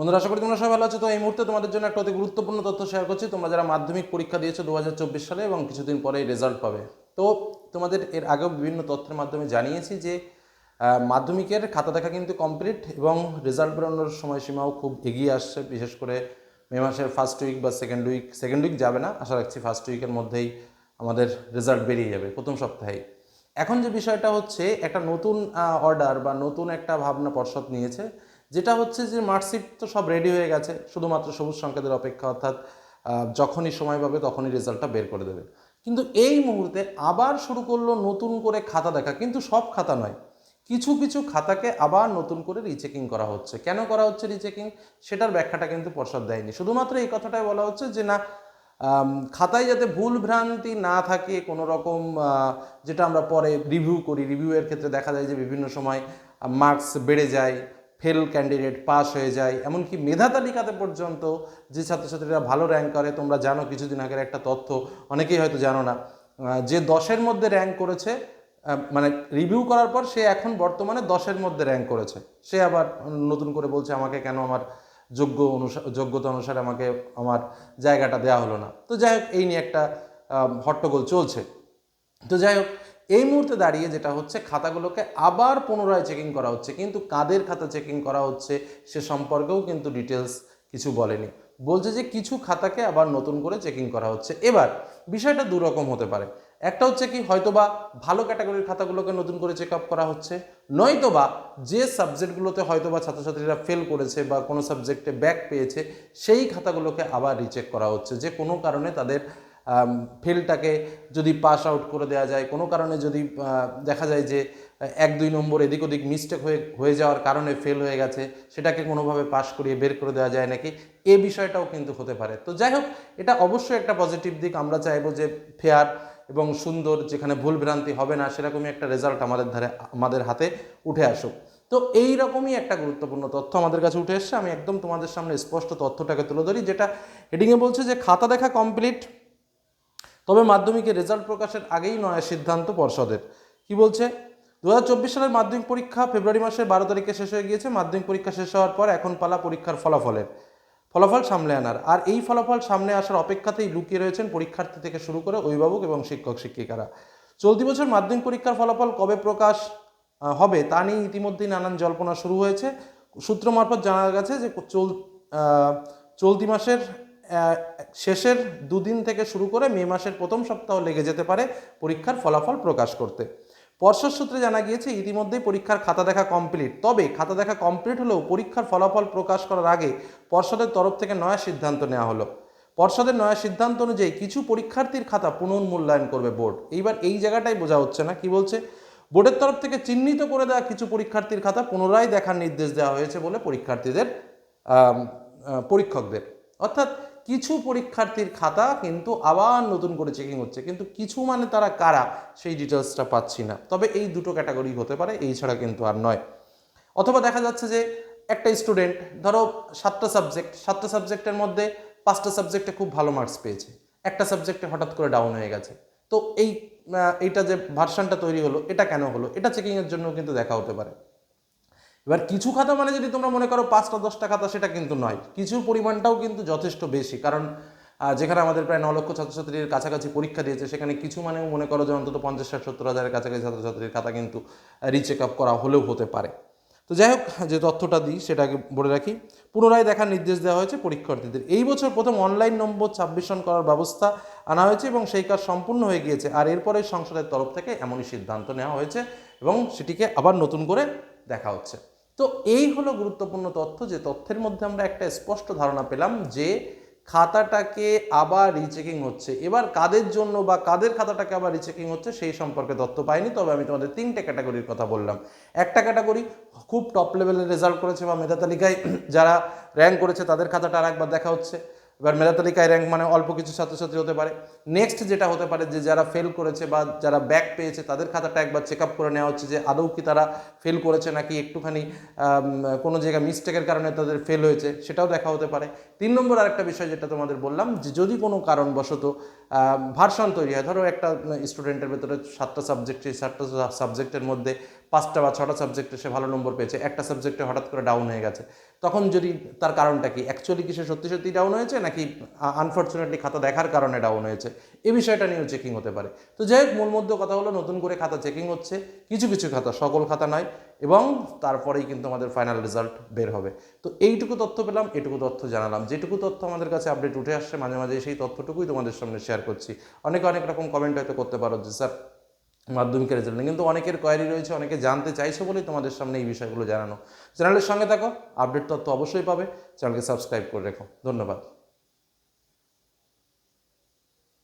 বন্ধুরা, আশা করি তোমরা সবাই ভালো আছো। তো এই মুহূর্তে তোমাদের জন্য একটা অতি গুরুত্বপূর্ণ তথ্য শেয়ার করছি। তোমরা যারা মাধ্যমিক পরীক্ষা দিয়েছ দু হাজার চব্বিশ সালে এবং কিছুদিন পরেই রেজাল্ট পাবে। তো তোমাদের এর আগেও বিভিন্ন তথ্যের মাধ্যমে জানিয়েছি যে মাধ্যমিকের খাতা দেখা কিন্তু কমপ্লিট এবং রেজাল্ট বেরোনোর সময়সীমাও খুব এগিয়ে আসছে। বিশেষ করে মে মাসের ফার্স্ট উইক বা সেকেন্ড উইক সেকেন্ড উইক যাবে না। আশা রাখছি ফার্স্ট উইকের মধ্যেই আমাদের রেজাল্ট বেরিয়ে যাবে প্রথম সপ্তাহেই। এখন যে বিষয়টা হচ্ছে, একটা নতুন অর্ডার বা নতুন একটা ভাবনা পর্ষদ নিয়েছে। যেটা হচ্ছে যে মার্কশিট তো সব রেডি হয়ে গেছে, শুধুমাত্র সবুজ সংকেতের অপেক্ষা, অর্থাৎ যখনই সময় পাবে তখনই রেজাল্টটা বের করে দেবে। কিন্তু এই মুহূর্তে আবার শুরু করল নতুন করে খাতা দেখা, কিন্তু সব খাতা নয়। কিছু কিছু খাতাকে আবার নতুন করে রিচেকিং করা হচ্ছে। কেন করা হচ্ছে রিচেকিং সেটার ব্যাখ্যাটা কিন্তু পর্ষদ দেয়নি। শুধুমাত্র এই কথাটাই বলা হচ্ছে যে না খাতায় যাতে ভুল ভ্রান্তি না থাকে, কোনো রকম যেটা আমরা পরে রিভিউ করি রিভিউয়ের ক্ষেত্রে দেখা যায় যে বিভিন্ন সময় মার্কস বেড়ে যায় ফেল ক্যান্ডিডেট পাস হয়ে যায়, এমনকি মেধা তালিকাতে পর্যন্ত যে ছাত্রছাত্রীরা ভালো র্যাঙ্ক করে, তোমরা জানো কিছুদিন আগের একটা তথ্য, অনেকেই হয়তো জানো না যে দশের মধ্যে র্যাঙ্ক করেছে মানে রিভিউ করার পর সে এখন বর্তমানে দশের মধ্যে র্যাঙ্ক করেছে। সে আবার নতুন করে বলছে, আমাকে কেন আমার যোগ্য অনুসার যোগ্যতা অনুসারে আমাকে আমার জায়গাটা দেওয়া হলো না? তো যাই হোক, এই নিয়ে একটা হট্টগোল চলছে। তো যাই হোক এই মুহূর্তে দাঁড়িয়ে যেটা হচ্ছে, খাতাগুলোকে আবার পুনরায় চেকিং করা হচ্ছে। কিন্তু কাদের খাতা চেকিং করা হচ্ছে, সে সম্পর্কেও কিন্তু ডিটেলস কিছু বলেনি। বলছে যে কিছু খাতাকে আবার নতুন করে চেকিং করা হচ্ছে। এবার, বিষয়টা দুরকম হতে পারে। একটা হচ্ছে কি, হয়তোবা ভালো ক্যাটাগরির খাতাগুলোকে নতুন করে চেক আপ করা হচ্ছে, নয়তোবা যে সাবজেক্টগুলোতে হয়তোবা ছাত্রছাত্রীরা ফেল করেছে বা কোনো সাবজেক্টে ব্যাক পেয়েছে, সেই খাতাগুলোকে আবার রিচেক করা হচ্ছে। যে কোনো কারণে তাদের ফেলটাকে যদি পাস আউট করে দেওয়া যায়, কোনো কারণে যদি দেখা যায় যে, এক, দুই নম্বর এদিক ওদিক মিস্টেক হয়ে হয়ে যাওয়ার কারণে ফেল হয়ে গেছে, সেটাকে কোনোভাবে পাস করিয়ে বের করে দেওয়া যায় নাকি? এ বিষয়টাও কিন্তু হতে পারে। তো যাই হোক, এটা অবশ্যই একটা পজিটিভ দিক। আমরা চাইব যে ফেয়ার এবং সুন্দর, যেখানে ভুল ভ্রান্তি হবে না, সেরকমই একটা রেজাল্ট আমাদের ধারে, আমাদের হাতে উঠে আসুক। তো এই রকমই একটা গুরুত্বপূর্ণ তথ্য আমাদের কাছে উঠে এসছে। আমি একদম তোমাদের সামনে স্পষ্ট তথ্যটাকে তুলে ধরি, যেটা হেডিংয়ে বলছে যে, খাতা দেখা কমপ্লিট তবে মাধ্যমিকের রেজাল্ট প্রকাশের আগেই নয়া সিদ্ধান্ত পর্ষদের। কি বলছে? দু হাজার চব্বিশ সালের মাধ্যমিক পরীক্ষা ফেব্রুয়ারি মাসের বারো তারিখে শেষ হয়ে গিয়েছে। মাধ্যমিক পরীক্ষা শেষ হওয়ার পর এখন পালা পরীক্ষার ফলাফলের। ফলাফল সামনে আনার। আর এই ফলাফল সামনে আসার অপেক্ষাতেই লুকিয়ে রয়েছেন পরীক্ষার্থী থেকে শুরু করে অভিভাবক এবং শিক্ষক, শিক্ষিকারা। চলতি বছর মাধ্যমিক পরীক্ষার ফলাফল কবে প্রকাশ হবে তা নিয়ে ইতিমধ্যেই নানান জল্পনা শুরু হয়েছে। সূত্র মারফত জানা গেছে যে চল চলতি মাসের শেষের দুদিন থেকে শুরু করে মে মাসের প্রথম সপ্তাহ লেগে যেতে পারে পরীক্ষার ফলাফল প্রকাশ করতে। পর্ষদ সূত্রে জানা গিয়েছে, ইতিমধ্যেই পরীক্ষার খাতা দেখা কমপ্লিট তবে খাতা দেখা কমপ্লিট হলেও পরীক্ষার ফলাফল প্রকাশ করার আগে পর্ষদের তরফ থেকে নয়া সিদ্ধান্ত নেওয়া হলো। পর্ষদের নয়া সিদ্ধান্ত অনুযায়ী কিছু পরীক্ষার্থীর খাতা পুনর্মূল্যায়ন করবে বোর্ড। এইবার এই জায়গাটাই বোঝা হচ্ছে না, কি বলছে? বোর্ডের তরফ থেকে চিহ্নিত করে দেওয়া কিছু পরীক্ষার্থীর খাতা পুনরায় দেখার নির্দেশ দেওয়া হয়েছে বলে পরীক্ষার্থীদের পরীক্ষকদের। অর্থাৎ কিছু পরীক্ষার্থীর খাতা কিন্তু আবার নতুন করে চেকিং হচ্ছে। কিন্তু কিছু মানে তারা কারা? সেই ডিটেলসটা পাচ্ছি না। তবে এই দুটো ক্যাটাগরি হতে পারে, এই ছাড়া কিন্তু আর নয়। অথবা দেখা যাচ্ছে যে একটা স্টুডেন্ট ধরো সাতটা সাবজেক্ট সাতটা সাবজেক্টের মধ্যে পাঁচটা সাবজেক্টে খুব ভালো মার্কস পেয়েছে। একটা সাবজেক্টে হঠাৎ করে ডাউন হয়ে গেছে। তো এই এইটা যে ভার্সানটা তৈরি হলো, এটা কেন হলো? এটা চেকিংয়ের জন্য কিন্তু দেখা হতে পারে। এবার কিছু খাতা মানে যদি তোমরা মনে করো পাঁচটা, দশটা খাতা, সেটা কিন্তু নয়। কিছুর পরিমাণটাও কিন্তু যথেষ্ট বেশি। কারণ যেখানে আমাদের প্রায় ন লক্ষ ছাত্রছাত্রীর কাছাকাছি পরীক্ষা দিয়েছে, সেখানে কিছু মানেও মনে করো যে অন্তত পঞ্চাশ, ষাট, সত্তর হাজারের কাছাকাছি ছাত্রছাত্রীর খাতা কিন্তু রিচেক আপ করা হলেও হতে পারে। তো যাই হোক, যে তথ্যটা দিই সেটাকে বলে রাখি। পুনরায় দেখার নির্দেশ দেওয়া হয়েছে পরীক্ষার্থীদের। এই বছর প্রথম অনলাইন নম্বর ছাব্বিশন করার ব্যবস্থা আনা হয়েছে এবং সেই কাজ সম্পূর্ণ হয়ে গিয়েছে। আর এরপরে সংসদের তরফ থেকে এমনই সিদ্ধান্ত নেওয়া হয়েছে এবং সেটিকে আবার নতুন করে দেখা হচ্ছে। তো এই হলো গুরুত্বপূর্ণ তথ্য যে তথ্যের মধ্যে আমরা একটা স্পষ্ট ধারণা পেলাম যে খাতাটাকে আবার রিচেকিং হচ্ছে। এবার কাদের জন্য বা কাদের খাতাটাকে আবার রিচেকিং হচ্ছে সেই সম্পর্কে তথ্য পাইনি, তবে আমি তোমাদের তিনটে ক্যাটাগরির কথা বললাম। একটা ক্যাটাগরি খুব টপ লেভেলের রেজাল্ট করেছে বা মেধা তালিকায় যারা র্যাঙ্ক করেছে তাদের খাতাটা আর একবার দেখা হচ্ছে। এবার মেধা তালিকায় র্যাঙ্ক মানে অল্প কিছু ছাত্রছাত্রী হতে পারে। নেক্সট যেটা হতে পারে যে যারা ফেল করেছে বা যারা ব্যাক পেয়েছে, তাদের খাতাটা একবার চেক আপ করে নেওয়া হচ্ছে যে আদৌ কি তারা ফেল করেছে নাকি একটুখানি কোনো জায়গায় মিস্টেকের কারণে তাদের ফেল হয়েছে, সেটাও দেখা হতে পারে। তিন নম্বর আরেকটা বিষয় যেটা তোমাদের বললাম, যে যদি কোনো কারণবশত ভার্সন তৈরি হয়, ধরো একটা স্টুডেন্টের ভেতরে সাতটা সাবজেক্ট সেই সাতটা সাবজেক্টের মধ্যে পাঁচটা বা ছটা সাবজেক্টে সে ভালো নম্বর পেয়েছে, একটা সাবজেক্টে হঠাৎ করে ডাউন হয়ে গেছে। তখন যদি তার কারণটা কি? অ্যাকচুয়ালি কি সে সত্যি সত্যি ডাউন হয়েছে নাকি আনফর্চুনেটলি খাতা দেখার কারণে ডাউন হয়েছে? এই বিষয়টা নিয়েও চেকিং হতে পারে। তো যাই হোক, মূল মধ্য কথা হলো নতুন করে খাতা চেকিং হচ্ছে, কিছু কিছু খাতা, সকল খাতা নয়, এবং তারপরেই কিন্তু আমাদের ফাইনাল রেজাল্ট বের হবে। তো এইটুকু তথ্য পেলাম, এটুকু তথ্য জানালাম। যেটুকু তথ্য আমাদের কাছে আপডেট উঠে আসছে, মাঝে মাঝে সেই তথ্যটুকুই তোমাদের সামনে শেয়ার করছি। অনেকে অনেক রকম কমেন্ট হয়তো করতে পারো যে, স্যার মাধ্যমিকের রেজাল্ট কিন্তু অনেকের কোয়ারি রয়েছে, অনেকে জানতে চাইছে বলেই তোমাদের সামনে এই বিষয়গুলো জানানো। চ্যানেলের সঙ্গে থাকো আপডেট তথ্য অবশ্যই পাবে। চ্যানেলকে সাবস্ক্রাইব করে রেখো। ধন্যবাদ।